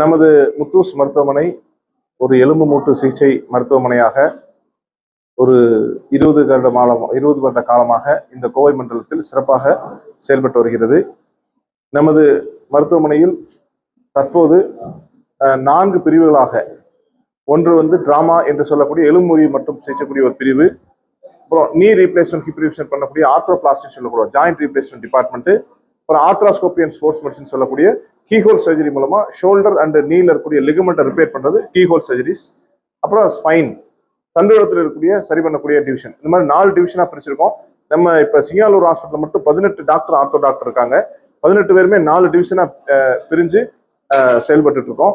நமது முத்தூஸ் மருத்துவமனை ஒரு எலும்பு மூட்டு சிகிச்சை மருத்துவமனையாக ஒரு இருபது வருட காலம் இருபது வருட காலமாக இந்த கோவை மண்டலத்தில் சிறப்பாக செயல்பட்டு வருகிறது. நமது மருத்துவமனையில் தற்போது நான்கு பிரிவுகளாக ஒன்று வந்து டிராமா என்று சொல்லக்கூடிய எலும்புரி மட்டும் சிகிச்சைக்கூடிய ஒரு பிரிவு அப்புறம் நீ ரீப்ளேஸ்மெண்ட் ஹிப் ரீப்ளேஸ்மெண்ட் பண்ணக்கூடிய ஆர்த்ரோபிளாஸ்டிக் சொல்லக்கூடிய ஜாயிண்ட் ரீப்ளேஸ்மெண்ட் டிபார்ட்மெண்ட்டு அப்புறம் ஆர்த்ராஸ்கோபி அண்ட் ஸ்போர்ட்ஸ் மெடிசன் சொல்லக்கூடிய கீஹோல் சர்ஜரி மூலமாக ஷோல்டர் அண்ட் நீல இருக்கக்கூடிய லிகமெண்ட்டை ரிப்பேர் பண்ணுறது கீஹோல் சர்ஜரிஸ் அப்புறம் ஸ்பைன் தண்டுவடத்தில் இருக்கக்கூடிய சரி பண்ணக்கூடிய டிவிஷன் இந்த மாதிரி நாலு டிவிஷனாக பிரிச்சிருக்கோம். நம்ம இப்போ சிங்காலூர் ஹாஸ்பிட்டலில் மட்டும் பதினெட்டு டாக்டர் ஆர்த்தோ டாக்டர் இருக்காங்க. பதினெட்டு பேருமே நாலு டிவிஷனாக பிரிஞ்சு அஹ், செயல்பட்டுட்டு இருக்கோம்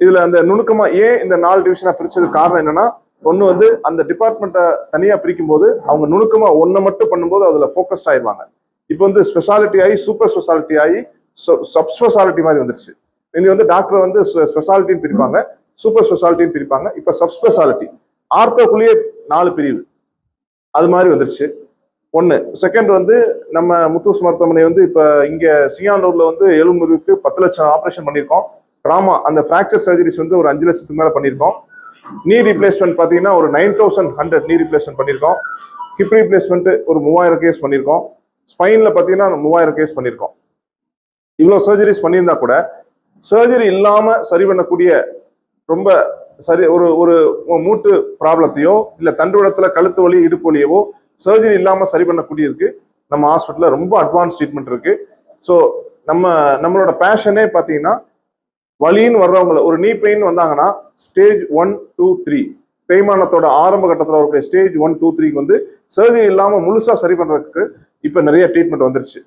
இதில் அந்த நுணுக்கமாக ஏன் இந்த நாலு டிவிஷனாக பிரிச்சதுக்கு காரணம் என்னென்னா ஒன்று வந்து அந்த டிபார்ட்மெண்ட்டை தனியாக பிரிக்கும் போது அவங்க நுணுக்கமாக ஒன்றை மட்டும் பண்ணும்போது அதில் ஃபோக்கஸ்ட் ஆயிடுவாங்க. இப்போ வந்து ஸ்பெஷாலிட்டி ஆகி சூப்பர் ஸ்பெஷாலிட்டி ஆகி சப் ஸ்பெஷாலிட்டி மாதிரி வந்துருச்சு. இனி வந்து டாக்டர் வந்து ஸ்பெஷாலிட்டின்னு பிரிப்பாங்க. சூப்பர் ஸ்பெஷாலிட்டின்னு பிரிப்பாங்க. இப்போ சப் ஸ்பெஷாலிட்டி ஆர்த்தோக்குள்ளேயே நாலு பிரிவு. அது மாதிரி வந்துருச்சு. ஒன்று செகண்ட் வந்து நம்ம முத்தூஸ் மருத்துவமனை வந்து இப்போ இங்கே சியானூரில் வந்து எலும்புருக்கு பத்து லட்சம் ஆப்ரேஷன் பண்ணியிருக்கோம். ட்ராமா அந்த ஃப்ராக்சர் சர்ஜரிஸ் வந்து ஒரு அஞ்சு லட்சத்துக்கு மேலே பண்ணியிருக்கோம். நீ ரீப்ளேஸ்மெண்ட் பார்த்தீங்கன்னா ஒரு nine thousand hundred knee replacement பண்ணியிருக்கோம். ஹிப் ரீப்ளேஸ்மெண்ட்டு ஒரு மூவாயிரம் கேஸ் பண்ணியிருக்கோம். ஸ்பைனில் பார்த்தீங்கன்னா மூவாயிரம் கேஸ் பண்ணியிருக்கோம். இவ்வளோ சர்ஜரிஸ் பண்ணியிருந்தா கூட சர்ஜரி இல்லாமல் சரி பண்ணக்கூடிய ரொம்ப சரி ஒரு ஒரு மூட்டு ப்ராப்ளத்தையோ இல்லை தண்டுவடத்தில் கழுத்து வலி இடுப்பு வலியவோ சர்ஜரி இல்லாமல் சரி பண்ணக்கூடியிருக்கு நம்ம ஹாஸ்பிட்டலில் ரொம்ப அட்வான்ஸ் ட்ரீட்மெண்ட் இருக்குது ஸோ நம்ம நம்மளோட பேஷனே பார்த்தீங்கன்னா வலின்னு வர்றவங்கள ஒரு நீ பெயின் வந்தாங்கன்னா ஸ்டேஜ் ஒன் டூ த்ரீ தேய்மானத்தோட ஆரம்ப கட்டத்தில் வரக்கூடிய ஸ்டேஜ் ஒன் டூ த்ரீக்கு வந்து சர்ஜரி இல்லாமல் முழுசாக சரி பண்ணுறதுக்கு இப்போ நிறைய ட்ரீட்மெண்ட் வந்துருச்சு.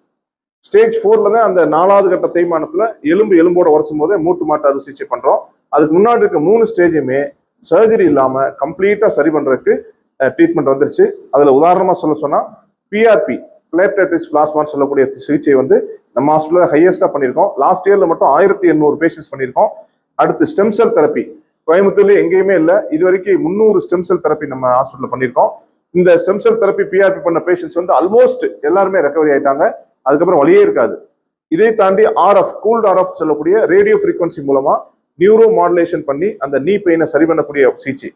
ஸ்டேஜ் ஃபோர்ல தான் அந்த நாலாவது கட்ட தேய்மானத்தில் எலும்பு எலும்போட உரசும் போதே மூட்டு மாட்டு அறுவை சிகிச்சை பண்ணுறோம் அதுக்கு முன்னாடி இருக்க மூணு ஸ்டேஜுமே சர்ஜரி இல்லாமல் கம்ப்ளீட்டாக சரி பண்றதுக்கு ட்ரீட்மெண்ட் வந்துருச்சு. அதில் உதாரணமாக சொல்ல சொன்னால் பிஆர்பி பிளேட்லெட்டிஸ் பிளாஸ்மான்னு சொல்லக்கூடிய சிகிச்சை வந்து நம்ம ஹாஸ்பிட்டலில் ஹையஸ்ட்டாக பண்ணியிருக்கோம். லாஸ்ட் இயரில் மட்டும் ஆயிரத்தி எண்ணூறு பேஷண்ட்ஸ் பண்ணியிருக்கோம். அடுத்து ஸ்டெம் செல் தெரப்பி கோயம்புத்தூர்ல எங்கேயுமே இல்லை. இது வரைக்கும் முந்நூறு ஸ்டெம் செல் தெரப்பி நம்ம ஹாஸ்பிட்டலில் பண்ணியிருக்கோம். இந்த ஸ்டெம் செல் தெரப்பி பிஆர்பி பண்ண பேஷண்ட்ஸ் வந்து ஆல்மோஸ்ட் எல்லாருமே ரெக்கவரி ஆயிட்டாங்க. அதுக்கப்புறம் வழியே இருக்காது. இதை தாண்டி ஆர்எஃப் கூல்ட் ஆர்எஃப் சொல்லக்கூடிய ரேடியோ ஃப்ரீக்வன்சி மூலமா நியூரோ மாடுலேஷன் பண்ணி அந்த நீ பெயினை சரி பண்ணக்கூடிய சிகிச்சை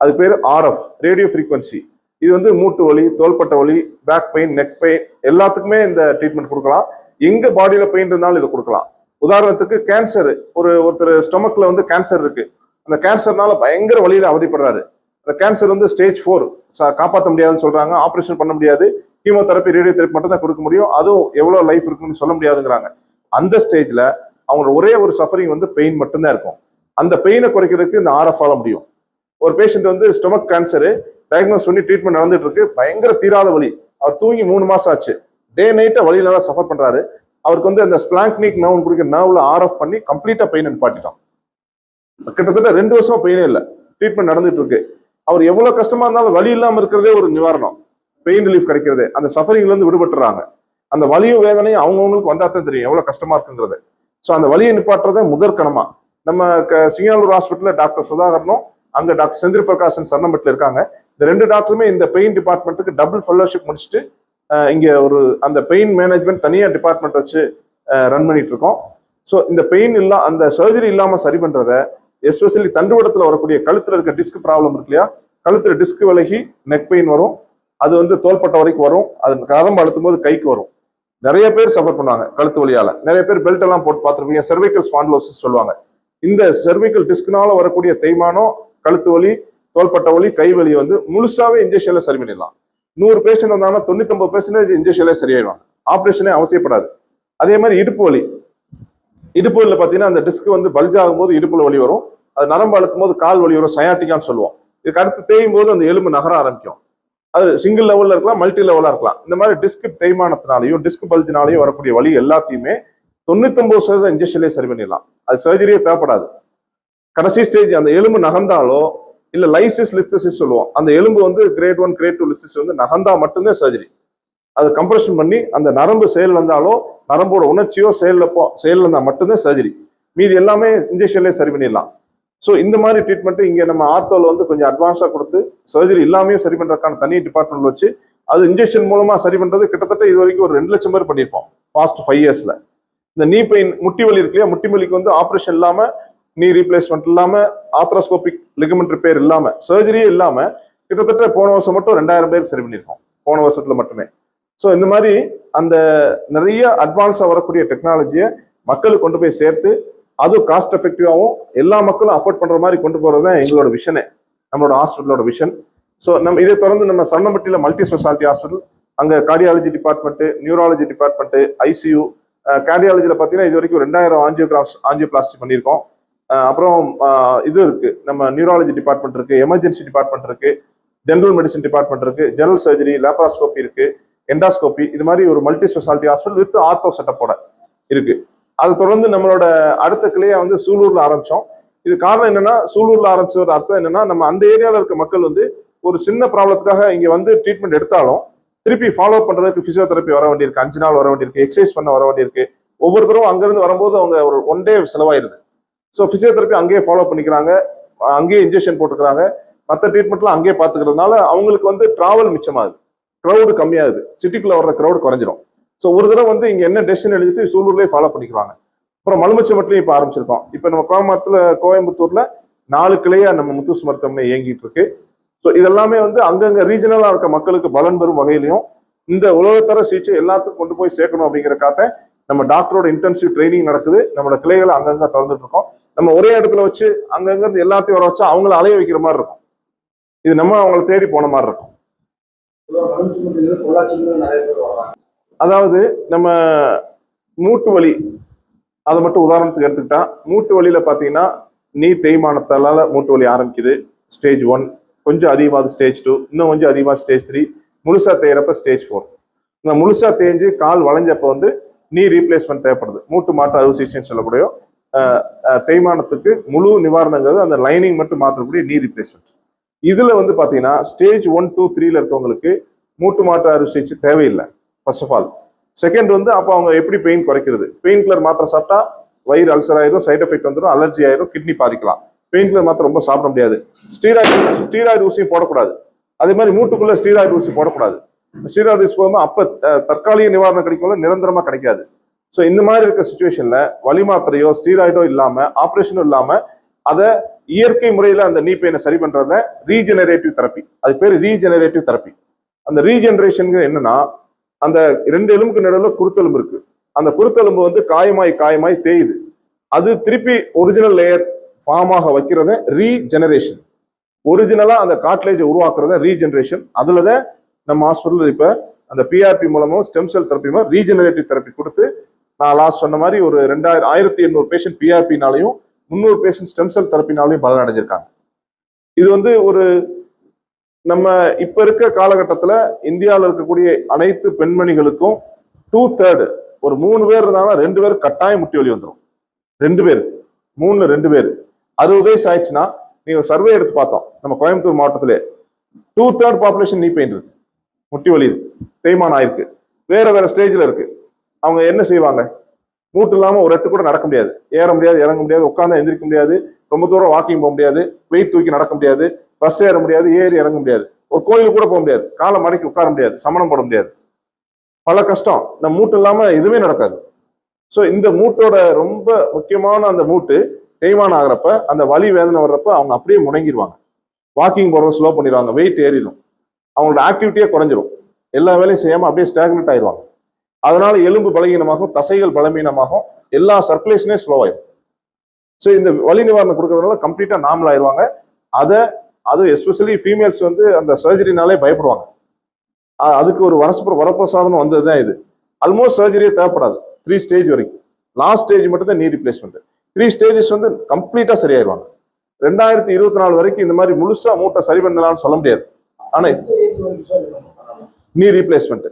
அது பேர் ஆர்எஃப் ரேடியோ ஃப்ரீக்வன்சி இது வந்து மூட்டு வலி தோள்பட்ட வலி பேக் பெயின் நெக் பெயின் எல்லாத்துக்குமே இந்த ட்ரீட்மெண்ட் கொடுக்கலாம். எங்க பாடியில பெயின் இருந்தாலும் இதை கொடுக்கலாம். உதாரணத்துக்கு கேன்சர் ஒரு ஒருத்தர் ஸ்டொமக்ல வந்து கேன்சர் இருக்கு. அந்த கேன்சர்னால பயங்கர வழியில அவதிப்படுறாரு. அந்த கேன்சர் வந்து ஸ்டேஜ் ஃபோர் காப்பாற்ற முடியாதுன்னு சொல்றாங்க. ஆப்ரேஷன் பண்ண முடியாது. கீமோதெரப்பி ரேடியோ தெரப்பி மட்டும் தான் கொடுக்க முடியும். அதுவும் எவ்வளோ லைஃப் இருக்குன்னு சொல்ல முடியாதுங்கிறாங்க. அந்த ஸ்டேஜில் அவங்க ஒரே ஒரு சஃபரிங் வந்து பெயின் மட்டும்தான் இருக்கும். அந்த பெயினை குறைக்கிறதுக்கு இந்த ஆர்எஃப் ஆக முடியும். ஒரு பேஷண்ட் வந்து ஸ்டொமக் கேன்சரு டயக்னோஸ் பண்ணி ட்ரீட்மெண்ட் நடந்துட்டு இருக்கு பயங்கர தீராத வலி. அவர் தூங்கி மூணு மாசம் ஆச்சு. டே நைட்டா வலியில சஃபர் பண்றாரு. அவருக்கு வந்து அந்த ஸ்பிளாங்க்னிக் நர்வ் குடிக்கிற நர்வ்ல ஆர்எஃப் பண்ணி கம்ப்ளீட்டா பெயின் நிப்பாட்டிட்டோம் கிட்டத்தட்ட ரெண்டு வருஷமா பெயினே இல்லை. ட்ரீட்மெண்ட் நடந்துட்டு இருக்கு அவர் எவ்வளவு கஷ்டமா இருந்தாலும் வழி இல்லாமல் இருக்கிறதே ஒரு நிவாரணம். பெயின் ரிலீஃப் கிடைக்கிறது. அந்த சஃபரிங்லேருந்து விடுபட்டுறாங்க. அந்த வலியும் வேதனையும் அவங்கவுங்களுக்கு வந்தா தான் தெரியும். எவ்வளோ கஷ்டமா இருக்குங்கிறது. ஸோ அந்த வலியை நிப்பாட்டுறத முதற்கணமா. நம்ம க- சிங்காலூர் ஹாஸ்பிட்டலில் டாக்டர் சுதாகரனும் அங்கே டாக்டர் செந்திர பிரகாசன் சரணம்பட்டில் இருக்காங்க. இந்த ரெண்டு டாக்டருமே இந்த பெயின் டிபார்ட்மெண்ட்டுக்கு டபுள் ஃபெல்லோஷிப் முடிச்சுட்டு இங்கே ஒரு அந்த பெயின் மேனேஜ்மெண்ட் தனியாக டிபார்ட்மெண்ட் வச்சு ரன் பண்ணிட்டு இருக்கோம். ஸோ இந்த பெயின் இல்லா அந்த சர்ஜரி இல்லாமல் சரி பண்ணுறத எஸ்பெஷலி தண்டுவடத்தில் வரக்கூடிய கழுத்தில் இருக்க டிஸ்க் ப்ராப்ளம் இருக்கு இல்லையா? கழுத்தில் டிஸ்க் விலகி நெக் பெயின் வரும். அது வந்து தோள்பட்ட வரைக்கும் வரும். அது கரம்பு அழுத்தும் போது கைக்கு வரும். நிறைய பேர் சஃபர் பண்ணுவாங்க கழுத்து வழியால நிறைய பேர் பெல்ட் எல்லாம் போட்டு பார்த்துருப்பீங்க. Cervical ஸ்பாண்டலோசிஸ் சொல்லுவாங்க. இந்த cervical டிஸ்க்னால வரக்கூடிய தேய்மானம் கழுத்து வலி தோள்பட்ட வலி கை வலி வந்து முழுசாவே இன்ஜெக்ஷன்ல சரி பண்ணிடலாம். நூறு பேஷண்ட் வந்தாங்கன்னா தொண்ணூத்தொன்பது பெர்சன்டேஜ் இன்ஜெக்ஷன்ல சரியாயிடுவாங்க ஆப்ரேஷனே அவசியப்படாது. அதே மாதிரி இடுப்பு வலி. இடுப்பு வலியில் பார்த்தீங்கன்னா அந்த டிஸ்க் வந்து பல்ஜ் ஆகும்போது இடுப்புல வலி வரும். அது நரம்பு அழுத்தும் போது கால் வலி வரும். சயாட்டிக்கான்னு சொல்லுவோம். இதுக்கு அடுத்து தேயும் போது அந்த எலும்பு நகர ஆரம்பிக்கும். அது சிங்கிள் லெவலில் இருக்கலாம் மல்டி லெவலாக இருக்கலாம். இந்த மாதிரி டிஸ்க் தேய்மானத்தினாலையும் டிஸ்க் பல்ஜினாலையும் வரக்கூடிய வழி எல்லாத்தையுமே தொண்ணூத்தொம்பது சதவீதம் இன்ஜெக்ஷன்லேயே சரி பண்ணிடலாம். அது சர்ஜரியே தேவைப்படாது. கடைசி ஸ்டேஜ் அந்த எலும்பு நகர்ந்தாலோ இல்லை லைசிஸ் லிஸ்தசிஸ் சொல்லுவோம் அந்த எலும்பு வந்து grade one grade two listhesis வந்து நகர்ந்தா மட்டும்தான் சர்ஜரி அது கம்ப்ரெஷன் பண்ணி அந்த நரம்பு செயல் வந்தாலோ நரம்போட உணர்ச்சியோ செயல்ல போ செயல் இருந்தால் மட்டும்தான் சர்ஜரி மீதி எல்லாமே இன்ஜெக்ஷன்லேயே சரி பண்ணிடலாம். ஸோ இந்த மாதிரி ட்ரீட்மெண்ட் இங்கே நம்ம ஆர்த்தோவில் வந்து கொஞ்சம் அட்வான்ஸாக கொடுத்து சர்ஜரி இல்லாமையும் சரி பண்ணுறதுக்கான தனி டிபார்ட்மெண்ட் வச்சு அது இன்ஜெக்ஷன் மூலமாக சரி பண்ணுறது கிட்டத்தட்ட இது வரைக்கும் ஒரு ரெண்டு லட்சம் பேர் பண்ணியிருப்போம் பாஸ்ட் ஃபைவ் இயர்ஸில் இந்த நீ பெயின் முட்டி வலி இருக்கு இல்லையா? முட்டி வலிக்கு வந்து ஆப்ரேஷன் இல்லாமல் நீ ரீப்ளேஸ்மெண்ட் இல்லாமல் ஆத்ராஸ்கோபிக் லிகமெண்ட் ரிப்பேர் இல்லாமல் சர்ஜரியே இல்லாமல் கிட்டத்தட்ட போன வருஷம் மட்டும் ரெண்டாயிரம் பேருக்கு சரி பண்ணியிருக்கோம் போன வருஷத்தில் மட்டுமே. ஸோ இந்த மாதிரி அந்த நிறைய அட்வான்ஸாக வரக்கூடிய டெக்னாலஜியை மக்களுக்கு கொண்டு போய் சேர்த்து அதுவும் காஸ்ட் எஃபெக்டிவாகவும் எல்லா மக்களும் அஃபோர்ட் பண்ணுற மாதிரி கொண்டு போகிறது தான் எங்களோட விஷனே நம்மளோட ஹாஸ்பிட்டலோட விஷன் ஸோ நம்ம இதை தொடர்ந்து நம்ம சரணம்பட்டியில் மல்டி ஸ்பெஷாலிட்டி ஹாஸ்பிட்டல் அங்கே cardiology department neurology department ICU கார்டியாலஜியில் பார்த்தீங்கன்னா இது வரைக்கும் ரெண்டாயிரம் ஆஞ்சியோகிராஃப் ஆஞ்சியோபிளாஸ்டி பண்ணியிருக்கோம். அப்புறம் இது இருக்குது நம்ம நியூராலஜி டிபார்ட்மெண்ட் இருக்குது எமர்ஜென்சி டிபார்ட்மெண்ட் இருக்குது ஜென்ரல் மெடிசன் டிபார்ட்மெண்ட் இருக்குது ஜெனரல் சர்ஜரி லேப்ராஸ்கோபி இருக்குது எண்டாஸ்கோபி இது மாதிரி ஒரு multi speciality hospital with ortho செட்டப்போட இருக்குது அதை தொடர்ந்து நம்மளோட அடுத்த கிளையை வந்து சூலூர்ல ஆரம்பிச்சோம். இது காரணம் என்னன்னா சூலூர்ல ஆரம்பிச்சது அர்த்தம் என்னன்னா நம்ம அந்த ஏரியாவில் இருக்க மக்கள் வந்து ஒரு சின்ன ப்ராப்ளத்துக்காக இங்க வந்து ட்ரீட்மெண்ட் எடுத்தாலும் திருப்பி ஃபாலோ பண்றதுக்கு பிசியோதெரப்பி வர வேண்டியிருக்கு அஞ்சு நாள் வர வேண்டியிருக்கு எக்ஸசைஸ் பண்ண வர வேண்டியிருக்கு. ஒவ்வொருத்தரும் அங்கிருந்து வரும்போது அவங்க ஒரு ஒன் டே செலவாயிருது. ஸோ பிசியோதெரப்பி அங்கேயே ஃபாலோ பண்ணிக்கிறாங்க அங்கேயே இன்ஜெக்ஷன் போட்டுக்கிறாங்க. மற்ற ட்ரீட்மெண்ட்லாம் அங்கேயே பார்த்துக்கிறதுனால அவங்களுக்கு வந்து டிராவல் மிச்சமாகுது. க்ரௌடு கம்மியாகுது. சிட்டிக்குள்ள வர்ற க்ரௌடு குறைஞ்சிரும். ஸோ ஒரு தடவை வந்து இங்கே என்ன டெசிஷன் எழுதிட்டு சூலூர்லேயே ஃபாலோ பண்ணிக்கிறாங்க. அப்புறம் மலுமிச்சம்பட்டிலையும் இப்போ ஆரம்பிச்சிருக்கோம். இப்போ நம்ம கோயம்புத்தூர்ல கோயம்புத்தூர்ல நாலு கிளையா நம்ம முத்தூஸ் மருத்துவமனை இயங்கிட்டு இருக்கு. ஸோ இதெல்லாமே வந்து அங்கங்க ரீஜனலா இருக்க மக்களுக்கு பலன் பெறும் வகையிலையும் இந்த உலகத்தர சிகிச்சை எல்லாத்துக்கும் கொண்டு போய் சேர்க்கணும் அப்படிங்கிறக்காக நம்ம டாக்டரோட இன்டென்சிவ் ட்ரைனிங் நடக்குது. நம்மளோட கிளைகளை அங்கங்க திறந்துட்டு இருக்கோம். நம்ம ஒரே இடத்துல வச்சு அங்கங்க இருந்து எல்லாத்தையும் வர வச்சு அவங்கள அலைய வைக்கிற மாதிரி இருக்கும். இது நம்ம அவங்கள தேடி போன மாதிரி இருக்கும். அதாவது நம்ம மூட்டு வலி அதை மட்டும் உதாரணத்துக்கு எடுத்துக்கிட்டா மூட்டு வலியில் பார்த்தீங்கன்னா நீ தேய்மானத்தால மூட்டு வலி ஆரம்பிக்குது. ஸ்டேஜ் ஒன் கொஞ்சம் அதிகமாக ஸ்டேஜ் டூ இன்னும் கொஞ்சம் அதிகமாக ஸ்டேஜ் த்ரீ முழுசாக தேயிறப்ப ஸ்டேஜ் ஃபோர் இந்த முழுசாக தேஞ்சு கால் வளைஞ்சப்ப வந்து நீ ரீப்ளேஸ்மெண்ட் தேவைப்படுது. மூட்டு மாற்று அறுவை சிகிச்சைன்னு சொல்லக்கூடிய தேய்மானத்துக்கு முழு நிவாரணங்கிறது அந்த லைனிங் மட்டும் மாற்றக்கூடிய நீ ரீப்ளேஸ்மெண்ட் இதில் வந்து பார்த்தீங்கன்னா ஸ்டேஜ் ஒன் டூ த்ரீல இருக்கவங்களுக்கு மூட்டு மாற்று அறுவை சிகிச்சை தேவையில்லை. ஃபர்ஸ்ட் ஆஃப் ஆல் செகண்ட் வந்து அப்போ அவங்க எப்படி பெயின் குறைக்கிறது? பெயின் கில்லர் மாத்திரை சாப்பிட்டா வயிறு அல்சர் ஆயிரும் சைட் எஃபெக்ட் வந்துடும் அலர்ஜி ஆயிரும் கிட்னி பாதிக்கலாம். பெயின் கில்லர் மாத்திரை ரொம்ப சாப்பிட முடியாது. ஸ்டீராய்டு ஸ்டீராய்டு ஊசியும் போடக்கூடாது. அதே மாதிரி மூட்டுக்குள்ள ஸ்டீராய்டு ஊசி போடக்கூடாது. ஸ்டீராய்டு ஊசி போகும்போது அப்போ தற்காலிக நிவாரணம் கிடைக்கும்ல நிரந்தரமாக கிடைக்காது. ஸோ இந்த மாதிரி இருக்க சுச்சுவேஷனில் வலி மாத்திரையோ ஸ்டீராய்டோ இல்லாமல் ஆப்ரேஷனும் இல்லாமல் அதை இயற்கை முறையில் அந்த நீ பெயினை சரி பண்ணுறத ரீஜெனரேட்டிவ் தெரப்பி அது பேர் ரீஜெனரேட்டிவ் தெரப்பி அந்த ரீஜெனரேஷனுங்கிறது என்னன்னா அந்த ரெண்டு எலும்புக்கு நடுவில் குருத்தெலும்பு இருக்கு. அந்த குருத்தெலும்பு வந்து காயமாய் காயமாய் தேயுது. அது திருப்பி ஒரிஜினல் லேயர் ஃபார்ம் ஆக வைக்கிறத ரீஜெனரேஷன் ஒரிஜினலாக அந்த காட்லேஜை உருவாக்குறத ரீஜெனரேஷன் அதுலதான் நம்ம ஹாஸ்பிட்டலில் இப்போ அந்த பிஆர்பி மூலமும் stem cell therapy regenerative therapy கொடுத்து நான் லாஸ்ட் சொன்ன மாதிரி ஒரு ரெண்டாயிரம் ஆயிரத்தி எண்ணூறு பேஷண்ட் பிஆர்பினாலையும் முந்நூறு பேஷண்ட் ஸ்டெம் செல் தெரப்பினாலையும் பலன் அடைஞ்சிருக்காங்க இது வந்து ஒரு நம்ம இப்ப இருக்க காலகட்டத்தில் இந்தியாவில் இருக்கக்கூடிய அனைத்து பெண்மணிகளுக்கும் டூ தேர்டு ஒரு மூணு பேர் இருந்தாங்கன்னா ரெண்டு பேர் கட்டாயம் முட்டி வலி வந்துடும் ரெண்டு பேர். மூணுல ரெண்டு பேர். அறுபது வயசு ஆயிடுச்சுன்னா நீங்க சர்வே எடுத்து பார்த்தோம். நம்ம கோயம்புத்தூர் மாவட்டத்திலே two third population knee pain இருக்கு. முட்டி வலி இருக்கு. தேய்மானம் ஆயிருக்கு. வேற வேற ஸ்டேஜில் இருக்கு. அவங்க என்ன செய்வாங்க? மூட்டு இல்லாமல் ஒரு எட்டு கூட நடக்க முடியாது. ஏற முடியாது இறங்க முடியாது உட்காந்து எந்திரிக்க முடியாது. ரொம்ப தூரம் வாக்கிங் போக முடியாது. வெயிட் தூக்கி நடக்க முடியாது. பஸ் ஏற முடியாது ஏறி இறங்க முடியாது. ஒரு கோயிலுக்கு கூட போக முடியாது. காலை மடக்கி உட்கார முடியாது. சமணம் போட முடியாது. பல கஷ்டம். இந்த மூட்டு இல்லாமல் எதுவுமே நடக்காது. ஸோ இந்த மூட்டோட ரொம்ப முக்கியமான அந்த மூட்டு தேய்மானம் ஆகிறப்ப அந்த வலி வேதனை வர்றப்ப அவங்க அப்படியே முடங்கிடுவாங்க வாக்கிங் போகிறத ஸ்லோ பண்ணிடுவாங்க வெயிட் ஏறிடும் அவங்களோட ஆக்டிவிட்டியே குறைஞ்சிரும். எல்லா வேலையும் செய்யாமல் அப்படியே ஸ்டாக்னட் ஆயிடுவாங்க அதனால எலும்பு பலகீனமாகும் தசைகள் பலவீனமாகும். எல்லா சர்க்குலேஷனே ஸ்லோ ஆயிடும் ஸோ இந்த வலி நிவாரணம் கொடுக்கறதுனால கம்ப்ளீட்டாக நார்மல் ஆயிடுவாங்க அதை அதுவும் எஸ்பெஷலி ஃபீமேல்ஸ் வந்து அந்த சர்ஜரினாலே பயப்படுவாங்க. அதுக்கு ஒரு வரஸ்பர வரப்பிரசாதம் வந்தது தான் இது. ஆல்மோஸ்ட் சர்ஜரியே தேவைப்படாது. த்ரீ ஸ்டேஜ் வரைக்கும். லாஸ்ட் ஸ்டேஜ் மட்டும் தான் நீ ரிப்ளேஸ்மெண்ட் த்ரீ ஸ்டேஜஸ் வந்து கம்ப்ளீட்டா சரியாயிருவாங்க. ரெண்டாயிரத்தி இருபத்தி நாலு வரைக்கும் இந்த மாதிரி முழுசா மூட்டை சரி பண்ணலாம்னு சொல்ல முடியாது. ஆனா நீ ரீப்ளேஸ்மெண்ட்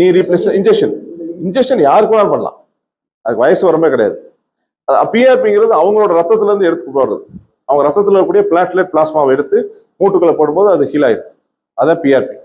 நீ ரீப்ளேஸ் இன்ஜெக்ஷன் இன்ஜெக்ஷன் யாருக்கு வேணாலும் பண்ணலாம். அதுக்கு வயசு வரமே கிடையாது. பிஆர்பிங்கிறது அவங்களோட ரத்தத்துலேருந்து எடுத்து வர்றது அவங்க ரத்தத்தில் இருக்கக்கூடிய பிளாட்லெட் பிளாஸ்மாவை எடுத்து மூட்டுக்குள்ள போடும்போது அது ஹீல் ஆயிடும் அதான் பிஆர்பி